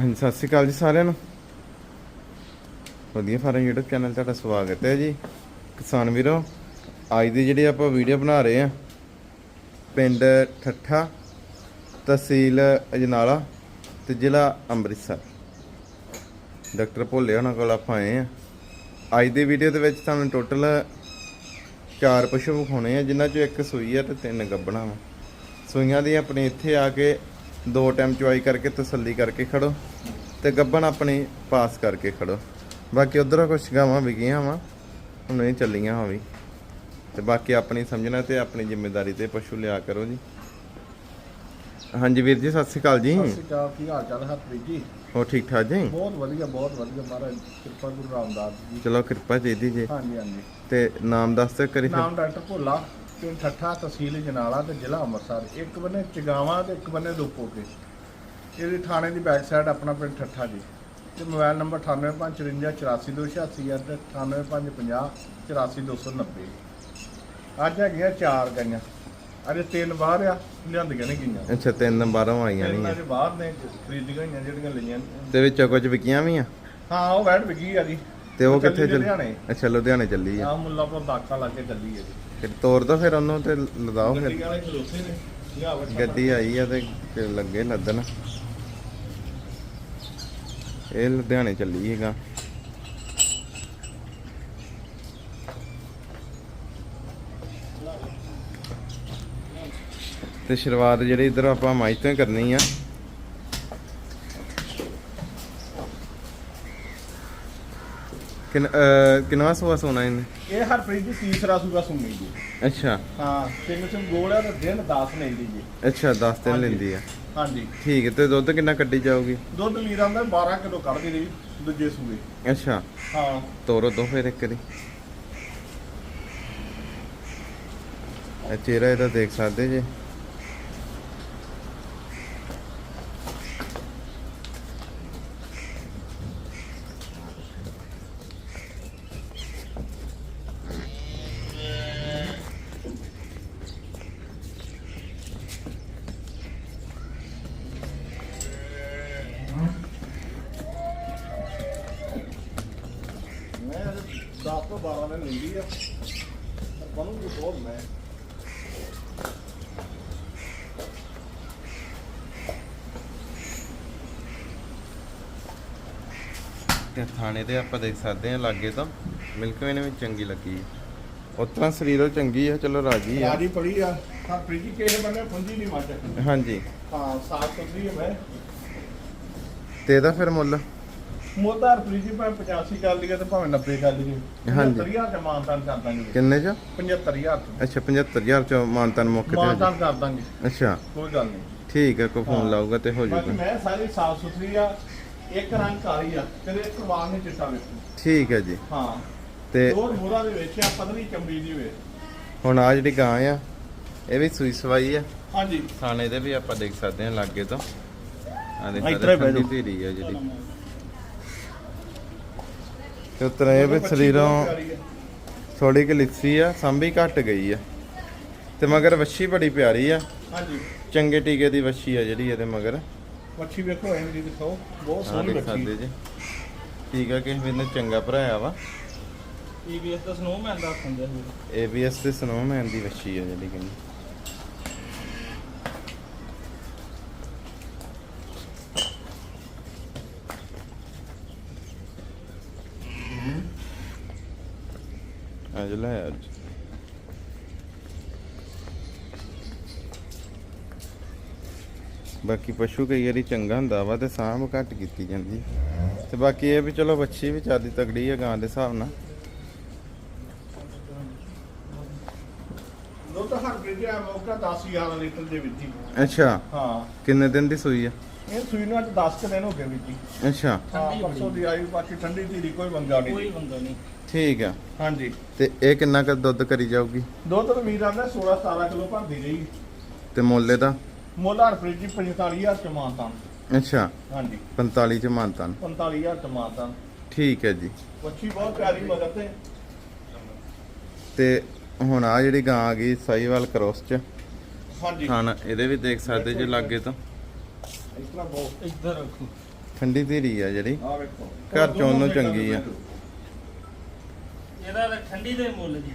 ਹਾਂਜੀ, ਸਤਿ ਸ਼੍ਰੀ ਅਕਾਲ ਜੀ ਸਾਰਿਆਂ ਨੂੰ। ਵਧੀਆ ਫਾਰਮ YouTube ਚੈਨਲ ਤੁਹਾਡਾ ਸਵਾਗਤ ਹੈ ਜੀ। ਕਿਸਾਨ ਵੀਰੋ, ਅੱਜ ਦੀ ਜਿਹੜੀ ਆਪਾਂ ਵੀਡੀਓ ਬਣਾ ਰਹੇ ਆ ਪਿੰਡ ਠੱਠਾ ਤਹਿਸੀਲ ਅਜਨਾਲਾ ਤੇ ਜ਼ਿਲ੍ਹਾ ਅੰਮ੍ਰਿਤਸਰ। ਡਾਕਟਰ ਭੋਲੇ ਉਹਨਾਂ ਕੋਲ ਆਪਾਂ ਆਏ ਆ ਅੱਜ ਦੀ ਵੀਡੀਓ ਦੇ ਵਿੱਚ ਤੁਹਾਨੂੰ ਟੋਟਲ ਚਾਰ ਪਸ਼ੂ ਵਿਖਾਉਣੇ ਆ, ਜਿਨ੍ਹਾਂ ਚੋਂ ਇੱਕ ਸੂਈ ਆ ਤੇ ਤਿੰਨ ਗੱਬਣਾ ਵਾ। ਸੂਈਆਂ ਦੀ ਆਪਣੇ ਇੱਥੇ ਆ ਕੇ ਦੋ ਟਾਈਮ ਚੁਆਈ ਕਰਕੇ ਤਸੱਲੀ ਕਰਕੇ ਖੜੋ ਤੇ ਗੱਬਣ ਆਪਣੀ ਪਾਸ ਕਰਕੇ ਖੜੋ। ਬਾਕੀ ਉਧਰੋਂ ਕੁਛ ਗਾਵਾਂ ਵਿਗੀਆਂ ਵਾ ਹੁਣ ਇਹ ਚੱਲੀਆਂ ਹੋਵੀ ਤੇ ਬਾਕੀ ਆਪਣੀ ਸਮਝਣਾ ਤੇ ਆਪਣੀ ਜ਼ਿੰਮੇਵਾਰੀ ਤੇ ਪਸ਼ੂ ਲਿਆ ਕਰੋ ਜੀ। ਹਾਂਜੀ ਵੀਰ ਜੀ ਸਤਿ ਸ਼੍ਰੀ ਅਕਾਲ ਜੀ। ਸਤਿ ਸ਼੍ਰੀ ਅਕਾਲ ਕੀ ਹਾਲ ਚਾਲ ਹੈ ਹਰਪ੍ਰੀਤ ਜੀ? ਹੋ ਠੀਕ ਠਾਕ ਜੀ? ਬਹੁਤ ਵਧੀਆ ਬਹੁਤ ਵਧੀਆ ਮਹਾਰਾਜ ਕਿਰਪਾ ਗੁਰੂ ਰਾਮਦਾਸ ਜੀ ਚਲੋ ਕਿਰਪਾ ਚਾਹੀਦੀ ਜੀ। ਹਾਂਜੀ ਹਾਂਜੀ। ਤੇ ਨਾਮ ਦੱਸ ਤੇ ਕਰੀ ਨਾਮ ਡਾਕਟਰ ਭੋਲਾ। ਪਿੰਡ ਠੱਠਾ ਤਹਿਸੀਲ ਜਨਾਲਾ ਤੇ ਜ਼ਿਲ੍ਹਾ ਅੰਮ੍ਰਿਤਸਰ ਇੱਕ ਬੰਨੇ ਚਗਾਵਾਂ ਤੇ ਇੱਕ ਬੰਨੇ ਰੂਪੋਕੇ। ਇਹਦੀ ਥਾਣੇ ਦੀ ਬੈਕ ਸਾਈਡ ਆਪਣਾ ਪਿੰਡ ਠੱਠਾ ਜੀ। ਤੇ ਮੋਬਾਈਲ ਨੰਬਰ 9854544286 ਅਤੇ 985050 ਅੱਜ ਹੈਗੀਆਂ ਚਾਰ ਗਈਆਂ। ਅਰੇ ਤਿੰਨ ਬਾਹਰ ਆ ਲਿਆਂਦੀਆਂ ਨਹੀਂ ਗਈਆਂ। ਅੱਛਾ ਤਿੰਨ ਬਾਹਰੋਂ ਆਈਆਂ ਤਿੰਨ ਨਹੀਂ ਅਜੇ ਬਾਹਰ ਨੇ ਖਰੀਦੀਆਂ ਹੋਈਆਂ ਜਿਹੜੀਆਂ ਲਈਆਂ। ਤੇ ਵਿੱਚੋਂ ਕੁਝ ਵਿਕੀਆਂ ਵੀ ਆ? ਹਾਂ ਉਹ ਵੈਟ ਵਿਕੀ ਆ ਜੀ। ਤੇ ਉਹ ਕਿੱਥੇ ਚੱਲ ਲੁਧਿਆਣੇ। ਅੱਛਾ ਲੁਧਿਆਣੇ ਚੱਲੀ ਆ। ਆ ਮੁੱਲਾਪੁਰ ਦਾਖਾ ਲਾ ਕੇ ਚੱਲੀ ਹੈ ਜੀ। ਫਿਰ ਤੋਰ ਦੋ ਫਿਰ ਉਹਨੂੰ ਤੇ ਲਦਾਓ ਫਿਰ। ਗੱਡੀ ਵਾਲੇ ਖਲੋਤੇ ਨੇ ਲਿਆ ਬੱਚਾ ਗੱਡੀ ਆਈ ਆ ਤੇ ਫਿਰ ਲੱਗੇ ਲੱਦਣ। ਇਹ ਲੁਧਿਆਣੇ ਚੱਲੀ ਹੈਗਾ। ਤੇ ਸ਼ੁਰੂਆਤ ਜਿਹੜੀ ਇਧਰ ਆਪਾਂ ਮਾਈ ਤੋਂ ਹੀ ਕਰਨੀ ਆ। ਕਿਨ ਅਹ ਕਿੰਨਵਾਂ ਸੂਆ ਸੋਨਾ ਇਹਨੇ? ਇਹ ਹਰਪ੍ਰੀਤ ਜੀ ਤੀਸਰਾ ਸੂਗਾ ਸੁਣਨੀ ਜੀ। ਅੱਛਾ। ਹਾਂ ਸਿੰਘ ਸਿੰਘ ਗੋਲਿਆ ਤੇ ਦਿਨ 10 ਲੈਂਦੀ ਜੀ। ਅੱਛਾ 10 ਦਿਨ ਹਾਂਜੀ। ਲੈਂਦੀ ਆ। ਹਾਂਜੀ। ਠੀਕ ਹੈ ਤੇ ਦੁੱਧ ਕਿੰਨਾ ਕੱਢੀ ਜਾਊਗੀ? ਦੁੱਧ ਲੀਰਾਂ ਦਾ 12 ਕਿਲੋ ਕੱਢਦੀ ਰਹੀ ਦੂਜੇ ਸੂਏ। ਅੱਛਾ। ਹਾਂ। ਤੋਰੋ ਦੋ ਫਿਰ ਇੱਕ ਦੀ। ਇਹ ਚਿਹਰਾ ਇਹਦਾ ਦੇਖ ਸਕਦੇ ਜੀ ਮੈਂ 10 ਤੋਂ 12 ਦਿਨ ਲੈਂਦੀ ਆ। ਪਰ ਬਣੂਗੀ ਬਹੁਤ ਮੈਂ। ਤੇ ਥਾਣੇ ਤੇ ਆਪਾਂ ਦੇਖ ਸਕਦੇ ਹਾਂ ਲਾਗੇ ਤੋਂ ਮਿਲਕ ਵੇ ਨੇ ਵੀ ਚੰਗੀ ਲੱਗੀ। ਉਤਰਾ ਸਰੀਰੋਂ ਚੰਗੀ ਆ ਚਲੋ ਰਾਜੀ ਆ। ਰਾਜੀ ਪੜੀ ਆ। ਹਰਪ੍ਰੀਤ ਜੀ ਕਿਸੇ ਬੰਨੇ ਪੁੰਜੀ ਨਹੀਂ ਮੱਚ ਹਾਂਜੀ। ਹਾਂ ਸਾਫ਼ ਸੁਥਰੀ ਹੈ ਮੈਂ। ਤੇ ਇਹਦਾ ਫਿਰ ਮੁੱਲ? ਮੋਦਾ ਹਰਪ੍ਰੀਤ ਜੀ ਭਾਵੇਂ 85 ਕਰ ਲਈਏ ਤੇ ਭਾਵੇਂ 90 ਕਰ ਲਈਏ। ਹਾਂਜੀ। 75000 ਚ ਮਾਨਤਾਨ ਕਰ ਦਾਂਗੇ। ਕਿੰਨੇ ਚ? 75000 ਚ। ਅੱਛਾ 75000 ਚ ਮਾਨਤਨ ਮੁੱਕ ਤੇ ਹੋ ਮਾਨਤਾਨ ਕਰ ਦਾਂਗੇ। ਅੱਛਾ। ਕੋਈ ਗੱਲ ਨਹੀਂ। ਠੀਕ ਹੈ ਕੋਈ ਫੋਨ। ਲਾਊਗਾ ਤੇ ਹੋ ਬਾਕੀ ਜਾਊਗਾ ਮੈਂ ਸਾਰੀ ਸਾਫ਼ ਸੁਥਰੀ ਆ ਇੱਕ ਰੰਗ ਕਾਲੀ ਆ ਤੇਰੇ ਇੱਕ ਵਾਲ ਨਹੀਂ ਚਿੱਟਾ ਵੇਖੋ ਠੀਕ ਹੈ ਜੀ। ਹਾਂ। ਤੇ ਦੋ ਮੋਰਾ ਦੇ ਵਿੱਚ ਆ ਪਤਲੀ ਚੰਬੀ ਦੀ ਵੇ ਹੁਣ ਆ ਜਿਹੜੀ ਗਾਂ ਆ ਇਹ ਵੀ ਸੂਈ ਸਵਾਈ ਆ? ਹਾਂਜੀ। ਥਾਣੇ ਦੇ ਵੀ ਆਪਾਂ ਦੇਖ ਸਕਦੇ ਹਾਂ ਲਾਗੇ ਤੋਂ। ਆ ਦੇਖ ਇੱਧਰ ਸਕਦੇ ਹੀ ਬਹਿ ਠੰਡੀ ਜਾਓ। ਧੀਰੀ ਆ ਜਿਹੜੀ। ਤੇ ਉਤਰਾ ਇਹ ਵੀ ਸਰੀਰੋਂ ਥੋੜੀ ਕਿ ਲਿੱਸੀ ਆ ਸੰਭੀ ਘਟ ਗਈ ਆ। ਤੇ ਮਗਰ ਵੱਛੀ ਬੜੀ ਪਿਆਰੀ ਆ। ਹਾਂਜੀ। ਚੰਗੇ ਟੀਕੇ ਦੀ ਵੱਛੀ ਆ ਜਿਹੜੀ ਇਹਦੇ ਮਗਰ। ਮੱਛੀ ਵੇਖੋ ਐਂ ਦੀ ਦਿਖਾਓ। ਬਹੁਤ ਸੋਹਣੀ ਮੱਛੀ ਜੀ। ਠੀਕ ਆ ਕਿ ਇਹਨੇ ਚੰਗਾ ਭਰਾਇਆ ਵਾ। ਈਵੀਐਸ ਦਾ ਸਨੋਮੈਨ ਦਾ ਖੰਦੇ ਹੋਏ ABS ਤੇ ਸਨੋਮੈਨ ਦੀ ਵੱਛੀ ਆ ਜਿਹੜੀ ਕਹਿੰਦੀ। ਅੱਜ ਲੈ ਅੱਜ। ਬਾਕੀ ਪਸ਼ੂ ਕਈ ਵਾਰੀ ਚੰਗਾ ਹੁੰਦਾ ਵਾ ਤੇ ਸਾਂਭ ਘੱਟ ਕੀਤੀ ਜਾਂਦੀ। ਤੇ ਬਾਕੀ ਇਹ ਵੀ ਚਲੋ ਵੱਛੀ ਵੀ ਚਾਦੀ ਤਗੜੀ ਆ ਗਾਂ ਦੇ ਹਿਸਾਬ ਨਾਲ। ਦੁੱਧ ਹਰਪ੍ਰੀਤ ਜੀ ਆ ਮੌਕਾ 10000 ਲੀਟਰ ਦੇ ਵਿੱਚ ਹੀ। ਅੱਛਾ। ਹਾਂ। ਕਿੰਨੇ ਦਿਨ ਦੀ ਸੂਈ ਆ? ਇਹ ਸੂਈ ਨੂੰ ਅੱਜ 10 ਕੁ ਦਿਨ ਹੋ ਗਏ ਵਿੱਚ ਹੀ। ਅੱਛਾ। ਹਾਂ ਪਰਸੋਂ ਦੀ ਆਈ ਬਾਕੀ ਠੰਡੀ ਧੀਰੀ ਕੋਈ ਮੰਗਾ ਨਹੀਂ। ਕੋਈ ਬੰਦਾ ਨਹੀਂ। ਠੀਕ ਆ। ਹਾਂਜੀ। ਤੇ ਇਹ ਕਿੰਨਾ ਕੁ ਦੁੱਧ ਕਰੀ ਜਾਊਗੀ? ਦੁੱਧ ਤਾਂ ਵੀਰ ਆਂਦਾ 16 17 ਕਿਲੋ ਭਰਦੀ ਰਹੀ। ਤੇ ਮੁੱਲ ਇਹਦਾ? ਮੁੱਲ ਹਰਪ੍ਰੀਤ ਜੀ 45000 ਚ ਮਾਨਤਾਨ ਅੱਛਾ। ਹਾਂਜੀ। 45 ਚ ਮਾਨਤਾਨ 45000 ਚ ਮਾਨਤਾਨ ਠੀਕ ਹੈ ਜੀ। ਮੱਛੀ ਬਹੁਤ ਪਿਆਰੀ ਮਗਰ ਤੇ। ਤੇ ਹੁਣ ਆ ਜਿਹੜੀ ਗਾਂ ਆ ਗਈ ਸਾਈਵਾਲ ਕ੍ਰੋਸ ਚ ਹਾਂਜੀ। ਖਾਣ ਇਹਦੇ ਵੀ ਦੇਖ ਸਕਦੇ ਜੇ ਲਾਗੇ ਤੋਂ। ਇਸ ਤਰ੍ਹਾਂ ਬਹੁਤ। ਇੱਧਰ ਰੱਖੋ। ਠੰਡੀ ਧੀਰੀ ਆ ਜਿਹੜੀ। ਆ ਵੇਖੋ। ਘਰ ਚੋਂ ਉਹਨੂੰ ਚੰਗੀ ਆ। ਇਹਦਾ ਤਾਂ ਠੰਡੀ ਦੇ ਮੁੱਲ ਜੀ।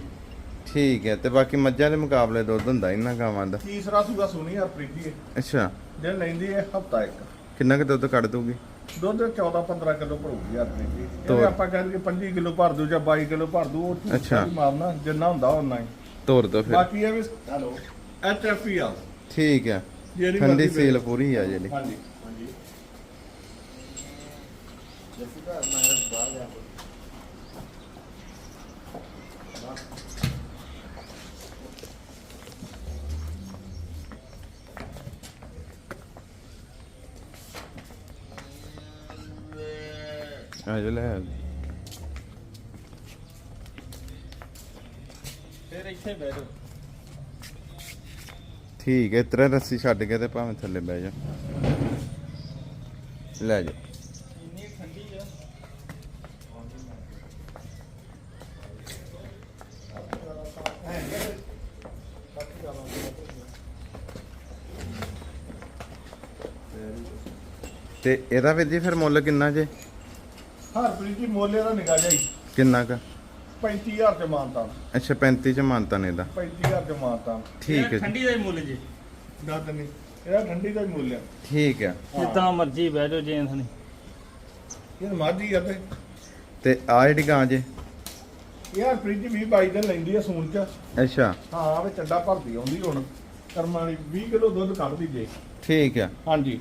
ਠੀਕ ਹੈ ਤੇ ਬਾਕੀ ਮੱਝਾਂ ਦੇ ਮੁਕਾਬਲੇ ਦੁੱਧ ਹੁੰਦਾ ਇਹਨਾਂ ਗਾਵਾਂ ਦਾ ਤੀਸਰਾ ਸੂਗਾ ਸੁਣੀ ਹਰਪ੍ਰੀਤ ਜੀ ਅੱਛਾ। ਜੇ ਲੈਂਦੀ ਹੈ ਹਫਤਾ ਇੱਕ। ਕਿੰਨਾ ਕੁ ਦੁੱਧ ਕੱਢ ਦੂਗੀ ਦੁੱਧ 14 15 ਕਿਲੋ ਭਰੂਗੀ ਹਰਪ੍ਰੀਤ ਜੀ। ਤੋਰ। ਇਹ ਆਪਾਂ ਕਹਿੰਦੇ ਕਿ 25 ਕਿਲੋ ਭਰ ਦੂ ਜਾਂ 22 ਕਿਲੋ ਭਰ ਦੂ ਉਹ ਅੱਛਾ। ਨਹੀਂ ਮਾਰਨਾ ਜਿੰਨਾ ਹੁੰਦਾ ਉਹਨਾਂ ਹੀ। ਤੋਰ ਦੋ ਫਿਰ। ਬਾਕੀ ਇਹ ਵੀ ਹੈਲੋ ਐਚ ਐਫ ਈ ਆ ਠੀਕ ਹੈ। ਜਿਹੜੀ ਠੰਡੀ ਮਰਜ਼ੀ ਸੀਲ ਵੇਚ। ਪੂਰੀ ਆ ਜਿਹੜੀ। ਹਾਂਜੀ ਹਾਂਜੀ। ਆ ਜੋ ਲੈ ਆ। ਫਿਰ ਇੱਥੇ ਬਹਿ ਜਾਓ। ਠੀਕ ਹੈ ਇਤਰਾ ਰੱਸੀ ਛੱਡ ਕੇ ਤੇ ਭਾਵੇਂ ਥੱਲੇ ਬਹਿ ਜਾ। ਲੈ ਜਾ। ਇੰਨੀ ਠੰਡੀ ਆ। ਤੇ ਇਹਦਾ ਵੀਰ ਜੀ ਫਿਰ ਮੁੱਲ ਕਿੰਨਾ ਜੇ? ਹਰਪ੍ਰੀਤ ਜੀ ਮੋਲੇ ਦਾ ਨਿਗਾਹ ਜਾਈ। ਕਿੰਨਾ ਕ? 35000 ਚ ਮਾਨਤਾ। ਅੱਛਾ 35 ਚ ਮਾਨਤਾ ਨੇ ਇਹਦਾ। 35000 ਚ ਮਾਨਤਾ। ਠੀਕ ਹੈ ਜੀ। ਠੰਡੀ ਦਾ ਹੀ ਮੁੱਲ ਜੀ। ਦੱਸ ਨਹੀਂ ਇਹਦਾ ਠੰਡੀ ਦਾ ਹੀ ਮੁੱਲ ਆ। ਠੀਕ ਹੈ। ਜਿੱਦਾਂ ਮਰਜ਼ੀ ਬਹਿ ਜਾਓ ਜੇਂਸ ਨਹੀਂ ਇਹ ਮਾਝੀ ਆ ਤੇ। ਤੇ ਆ ਜਿਹੜੀ ਗਾਂ ਜੇ? ਇਹ ਹਰਪ੍ਰੀਤ ਜੀ 20 22 ਦਿਨ ਲੈਂਦੀ ਆ ਸੂਣ ਚ। ਅੱਛਾ। ਹਾਂ ਵੇ ਚੱਡਾ ਭਰਦੀ ਆਉਂਦੀ ਹੁਣ। ਕਰਮਾਂ ਵਾਲੀ 20 ਕਿਲੋ ਦੁੱਧ ਕੱਢਦੀ ਜੇ। ਠੀਕ ਹੈ ਹਾਂਜੀ।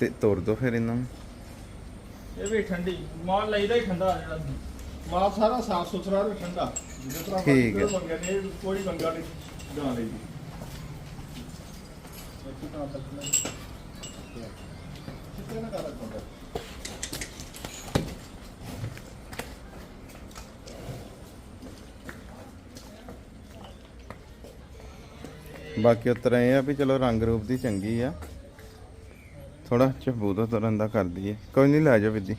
ਤੇ ਤੋਰ ਦੋ ਫਿਰ ਇਹਨਾਂ ਨੂੰ। ਇਹ ਵੀ ਠੰਡੀ ਮਾਲ ਲਈਦਾ ਹੀ ਠੰਡਾ ਆ ਜਿਹੜਾ ਮਾਲ ਸਾਰਾ ਸਾਫ਼ ਸੁਥਰਾ ਤੇ ਠੰਡਾ। ਜਿਸ ਤਰ੍ਹਾਂ ਠੀਕ ਹੈ। ਮਰਜ਼ੀ ਮੰਗਿਆ ਨੇ ਕੋਈ ਮੰਗਾ ਨਹੀਂ ਗਾਂ ਲਈ ਦੀ ਕਿਤੇ ਨਾ ਕਰਾ ਕੋਦਾ ਬਾਕੀ ਉਤਰਾ ਇਹ ਆ ਵੀ ਚਲੋ ਰੰਗ ਰੂਪ ਦੀ ਚੰਗੀ ਆ। ਥੋੜਾ ਚਬੂਦਾ ਤੁਰਨ ਦਾ ਕਰ ਦਈਏ ਕੋਈ ਨਹੀਂ ਲੈ ਜੀ।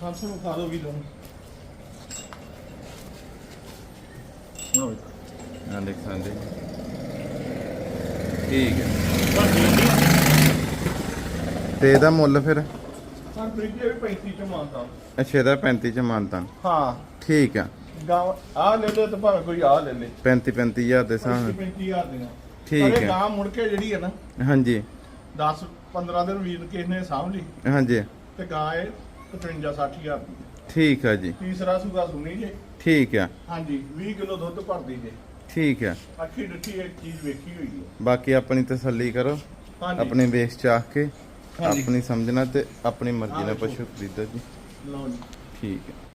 ਖਾਂਸੇ ਨੂੰ ਖਾ ਦੋ ਵੀ ਆ ਦੇਖ ਸਕਦੇ ਠੀਕ ਹੈ ਤੇ ਇਹਦਾ ਮੁੱਲ ਫਿਰ? ਹਾਂ ਫ੍ਰਿਜ ਵੀ 35 ਚ ਮਾਨਤਾ। ਅੱਛਾ ਇਹਦਾ 35 ਚ ਮਾਨਤਾ। ਹਾਂ। ਠੀਕ ਆ। ਗਾਂ ਆ ਲੈ ਲੈ ਤੇ ਭਾਵੇਂ ਕੋਈ ਆ ਲੈ ਲੈ। 35 35000 ਦੇ ਹਿਸਾਬ 35 ਨਾਲ 35000 ਦੀਆਂ ਠੀਕ ਇਹ ਹੈ। ਗਾਂ ਮੁੜ ਕੇ ਜਿਹੜੀ ਹੈ ਨਾ ਹਾਂਜੀ। 10 15 ਦਿਨ ਵੀਰ ਕਿਸ ਨੇ ਸਾਂਭ ਲਈ। ਹਾਂਜੀ। ਤੇ ਗਾਂ ਇਹ 55 60000 ਦੀ ਠੀਕ ਆ ਜੀ। ਤੀਸਰਾ ਸੂਗਾ ਸੁਣੀ ਜੇ। ਠੀਕ ਆ। ਹਾਂਜੀ 20 ਕਿਲੋ ਦੁੱਧ ਭਰਦੀ ਜੇ। ਠੀਕ ਆ। ਅੱਖੀ ਡਿੱਠੀ ਇੱਕ ਚੀਜ਼ ਵੇਖੀ ਹੋਈ ਹੈ ਬਾਕੀ ਆਪਣੀ ਤਸੱਲੀ ਕਰੋ। ਆਪਣੇ ਵੇਸ ਚਾਹ ਕੇ। ਆਪਣੀ ਸਮਝਣਾ ਤੇ ਆਪਣੀ ਮਰਜ਼ੀ ਨਾਲ ਪਸ਼ੂ ਖਰੀਦੋ ਜੀ। ਲਓ ਜੀ। ਠੀਕ ਹੈ।